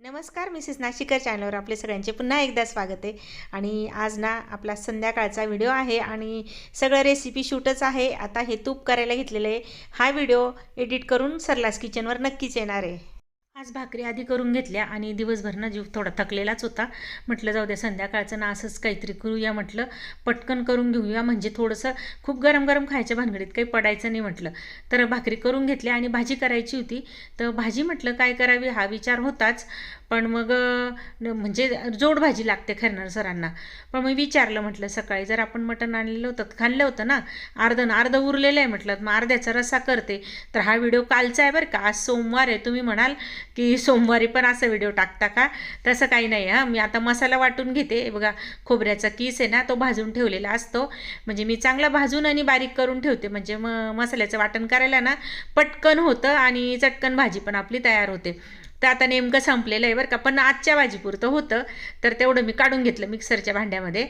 नमस्कार मिसेस नाशिकर चॅनलवर आपले सगळ्यांचे पुन्हा एकदा स्वागत आहे. आणि आज ना आपला संध्याकाळचा व्हिडिओ आहे आणि सगळं रेसिपी शूटच आहे. आता हे तूप करायला घेतलेलं आहे. हा व्हिडिओ एडिट करून सरलास किचनवर नक्कीच येणार आहे. आज भाकरी आधी करून घेतल्या आणि दिवसभर ना जीव थोडा थकलेलाच होता. म्हटलं जाऊ द्या संध्याकाळचं ना असंच काहीतरी करूया म्हटलं. पटकन करून घेऊया म्हणजे थोडंसं खूप गरम गरम खायच्या भानगडीत काही पडायचं नाही म्हटलं. तर भाकरी करून घेतल्या आणि भाजी करायची होती. तर भाजी म्हटलं काय करावी? हा विचार होताच. पण मग म्हणजे जोड भाजी लागते खरणार सरांना. पण मग विचारलं म्हटलं सकाळी जर आपण मटण आणलेलं होतं खाल्लं होतं ना? अर्धं ना अर्ध उरलेलं आहे म्हटलं मग अर्ध्याचा रस्सा करते. तर हा व्हिडिओ कालचा आहे बरं का? आज सोमवार आहे. तुम्ही म्हणाल की सोमवारी पण असा व्हिडिओ टाकता का? तसं काही नाही हां. मी आता मसाला वाटून घेते. बघा खोबऱ्याचा किस आहे ना तो भाजून ठेवलेला असतो. म्हणजे मी चांगला भाजून आणि बारीक करून ठेवते. म्हणजे मग मसाल्याचं वाटण करायला ना पटकन होतं आणि चटकन भाजी पण आपली तयार होते. तर आता नेमकं संपलेलं आहे बरं का. पण आजच्या भाजीपुरतं होतं तर तेवढं मी काढून घेतलं मिक्सरच्या भांड्यामध्ये.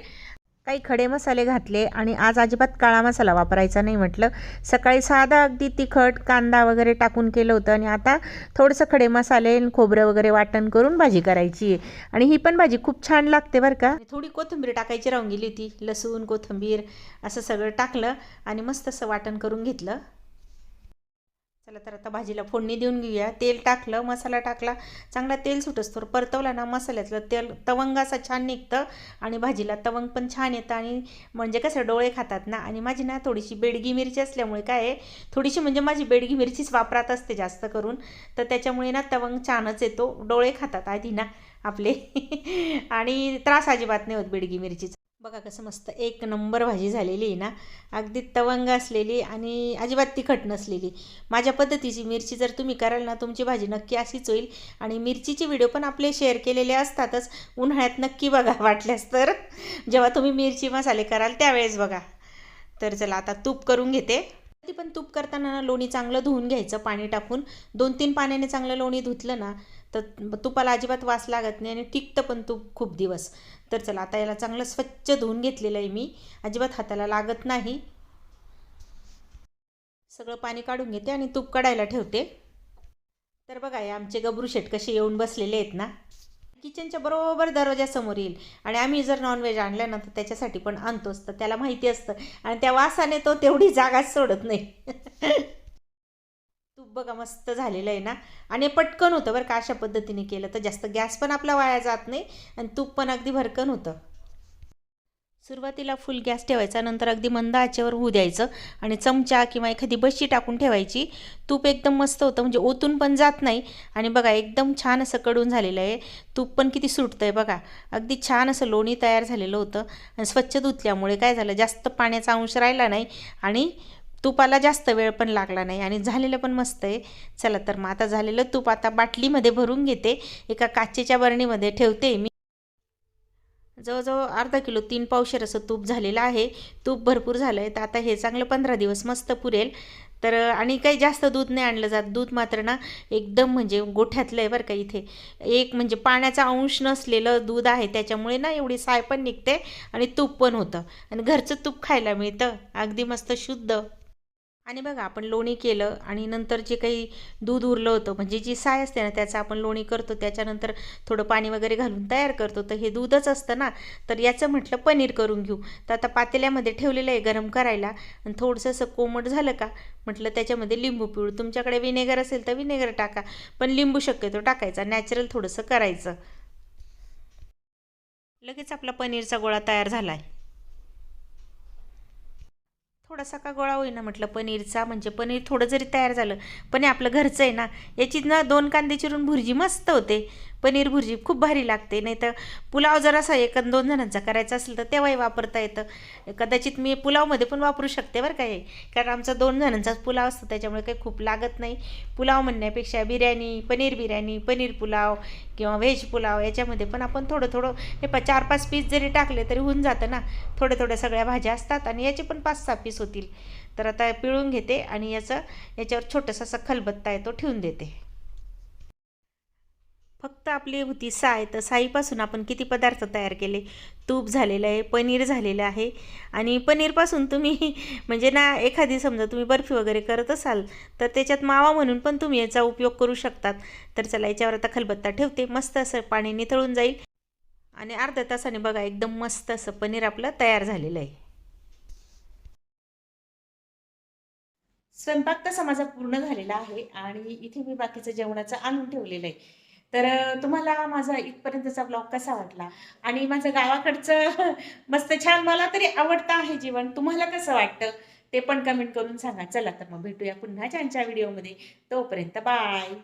काही खडे मसाले घातले आणि आज अजिबात काळा मसाला वापरायचा नाही म्हटलं. सकाळी साधा अगदी तिखट कांदा वगैरे टाकून केलं होतं आणि आता थोडंसं खडे मसाले आणि खोबरं वगैरे वाटण करून भाजी करायची आहे. आणि ही पण भाजी खूप छान लागते बरं का. थोडी कोथिंबीर टाकायची राहून गेली होती लसूण कोथिंबीर असं सगळं टाकलं आणि मस्त असं वाटण करून घेतलं. चला तर आता भाजीला फोडणी देऊन घेऊया. तेल टाकलं मसाला टाकला. चांगला तेल सुटस तर परतवला ना मसाल्यातलं तेल तवंग असा छान निघतं आणि भाजीला तवंग पण छान येतं आणि म्हणजे कसं डोळे खातात ना. आणि माझी ना थोडीशी बेडगी मिरची असल्यामुळे काय आहे थोडीशी म्हणजे माझी बेडगी मिरचीच वापरात असते जास्त करून. तर त्याच्यामुळे ना तवंग छानच येतो. डोळे खातात आधी ना आपले. आणि त्रास अजिबात नाही होत बेडगी मिरचीचा. बघा कसं मस्त एक नंबर भाजी झालेली आहे ना. अगदी तवंग असलेली आणि अजिबात तिखट नसलेली. माझ्या पद्धतीची मिरची जर तुम्ही कराल ना तुमची भाजी नक्की अशीच होईल. आणि मिरचीचे व्हिडिओ पण आपले शेअर केलेले असतातच. उन्हाळ्यात नक्की बघा वाटल्यास तर. जेव्हा तुम्ही मिरची मसाले कराल त्यावेळेस बघा. तर चला आता तूप करून घेते. ती पण तूप करताना ना लोणी चांगलं धुवून घ्यायचं पाणी टाकून. दोन तीन पाण्याने चांगलं लोणी धुतलं ना तर तुपाला अजिबात वास लागत नाही आणि टिकतं पण तूप खूप दिवस. तर चला आता याला चांगलं स्वच्छ धुवून घेतलेलं आहे मी. अजिबात हाताला लागत नाही. सगळं पाणी काढून घेते आणि तूप काढायला ठेवते. तर बघा आमचे गबरू शेट कसे येऊन बसलेले आहेत ना. किचनच्या बरोबर दरवाजासमोर येईल. आणि आम्ही जर नॉनव्हेज आणलं ना तर त्याच्यासाठी पण आणतोच. तर त्याला माहिती असतं. आणि त्या वासाने तो तेवढी जागाच सोडत नाही. तूप बघा मस्त झालेलं आहे ना? आणि पटकन होतं बरं का अशा पद्धतीने केलं तर. जास्त गॅस पण आपला वाया जात नाही. आणि तूप पण अगदी भरकन होतं. सुरुवातीला फुल गॅस ठेवायचा नंतर अगदी मंद आचेवर होऊ द्यायचं आणि चमचा किंवा एखादी बशी टाकून ठेवायची. तूप एकदम मस्त होतं म्हणजे ओतून पण जात नाही. आणि बघा एकदम छान असं कडून झालेलं आहे. तूप पण किती सुटतं आहे बघा. अगदी छान असं लोणी तयार झालेलं होतं. आणि स्वच्छ धुतल्यामुळे काय झालं जास्त पाण्याचा अंश राहिला नाही आणि तुपाला जास्त वेळ पण लागला नाही. आणि झालेलं पण मस्त आहे. चला तर मग आता झालेलं तूप आता बाटलीमध्ये भरून घेते. एका काचेच्या बरणीमध्ये ठेवते मी. जवळजवळ अर्धा किलो तीन पावशेर असं तूप झालेलं आहे. तूप भरपूर झालं आहे तर आता हे चांगलं पंधरा दिवस मस्त पुरेल. तर आणि काही जास्त दूध नाही आणलं जात. दूध मात्र ना एकदम म्हणजे गोठ्यातलं आहे बरं का इथे. एक म्हणजे पाण्याचा अंश नसलेलं दूध आहे. त्याच्यामुळे ना एवढी साय पण निघते आणि तूप पण होतं. आणि घरचं तूप खायला मिळतं. अगदी मस्त शुद्ध. आणि बघा आपण लोणी केलं आणि नंतर जे काही दूध उरलं होतं म्हणजे जी साय असते ना त्याचं आपण लोणी करतो त्याच्यानंतर थोडं पाणी वगैरे घालून तयार करतो. तर हे दूधच असतं ना तर याचं म्हटलं पनीर करून घेऊ. तर आता पातेल्यामध्ये ठेवलेलं आहे गरम करायला. आणि थोडंसं असं कोमट झालं का म्हटलं त्याच्यामध्ये लिंबू पिळू. तुमच्याकडे विनेगर असेल तर विनेगर टाका पण लिंबू शक्यतो टाकायचा नॅचरल थोडंसं करायचं. लगेच आपला पनीरचा गोळा तयार झाला आहे थोडासा का गोळा होईना म्हटलं? पनीरचा? म्हणजे पनीर थोडं जरी तयार झालं पण हे आपलं घरचं आहे ना याची ना दोन कांदे चिरून भुर्जी मस्त होते. पनीर भुर्जी खूप भारी लागते. नाही तर पुलाव जर असा एक अन दोन जणांचा करायचा असेल तर तेव्हाही वापरता येतं. कदाचित मी पुलावमध्ये पण वापरू शकते बरं काय कारण आमचा दोन जणांचाच पुलाव असतो त्याच्यामुळे काही खूप लागत नाही. पुलाव म्हणण्यापेक्षा बिर्याणी पनीर बिर्याणी पनीर पुलाव किंवा व्हेज पुलाव याच्यामध्ये पण आपण थोडं थोडं हे प चार पाच पीस जरी टाकले तरी होऊन जातं ना. थोड्या थोड्या सगळ्या भाज्या असतात आणि याचे पण पाच सहा पीस होतील. तर आता पिळून घेते आणि याचं याच्यावर छोटंसं असं खलबत्ता आहे तो ठेवून देते. फक्त आपली होती साय तर साईपासून आपण किती पदार्थ तयार केले? तूप झालेलं आहे पनीर झालेलं आहे. आणि पनीरपासून तुम्ही म्हणजे ना एखादी समजा तुम्ही बर्फी वगैरे करत असाल तर त्याच्यात मावा म्हणून पण तुम्ही याचा उपयोग करू शकतात. तर चला याच्यावर आता खलबत्ता ठेवते. मस्त असं पाणी निथळून जाईल. आणि अर्ध्या तासाने बघा एकदम मस्त असं पनीर आपलं तयार झालेलं आहे. स्वयंपाक तसा माझा पूर्ण झालेला आहे आणि इथे मी बाकीचं जेवणाचं आणून ठेवलेलं आहे. तर तुम्हाला माझा इथपर्यंतचा ब्लॉग कसा वाटला? आणि माझं गावाकडचं मस्त छान मला तरी आवडतं आहे जीवन तुम्हाला कसं वाटतं? ते पण कमेंट करून सांगा. चला तर मग भेटूया पुन्हा छानच्या व्हिडिओमध्ये तोपर्यंत बाय.